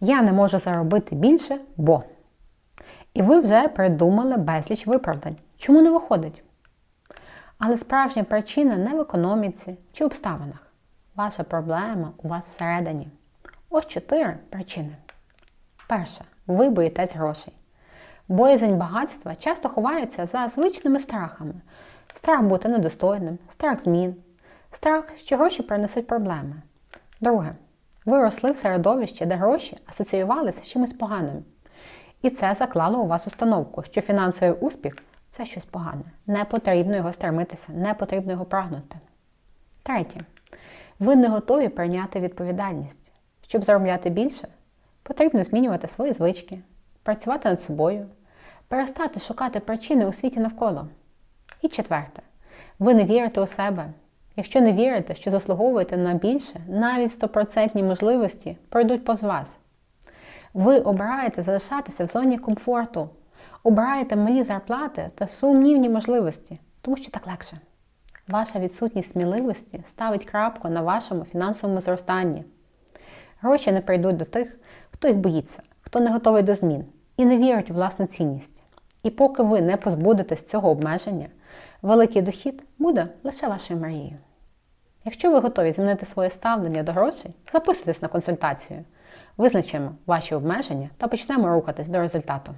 Я не можу заробити більше, бо. І ви вже придумали безліч виправдань. Чому не виходить? Але справжня причина не в економіці чи обставинах. Ваша проблема у вас всередині. Ось чотири причини. Перша. Ви боїтесь грошей. Боязнь багатства часто ховається за звичними страхами. Страх бути недостойним, страх змін, страх, що гроші принесуть проблеми. Друге. Ви росли в середовищі, де гроші асоціювалися з чимось поганим. І це заклало у вас установку, що фінансовий успіх це щось погане. Не потрібно його стремитися, не потрібно його прагнути. Третє. Ви не готові прийняти відповідальність. Щоб заробляти більше, потрібно змінювати свої звички, працювати над собою, перестати шукати причини у світі навколо. І четверте, ви не вірите у себе. Якщо не вірите, що заслуговуєте на більше, навіть 100% можливості пройдуть повз вас. Ви обираєте залишатися в зоні комфорту, обираєте малі зарплати та сумнівні можливості, тому що так легше. Ваша відсутність сміливості ставить крапку на вашому фінансовому зростанні. Гроші не прийдуть до тих, хто їх боїться, хто не готовий до змін і не вірить у власну цінність. І поки ви не позбудетесь цього обмеження, великий дохід буде лише вашою мрією. Якщо ви готові змінити своє ставлення до грошей, записуйтесь на консультацію. Визначимо ваші обмеження та почнемо рухатись до результату.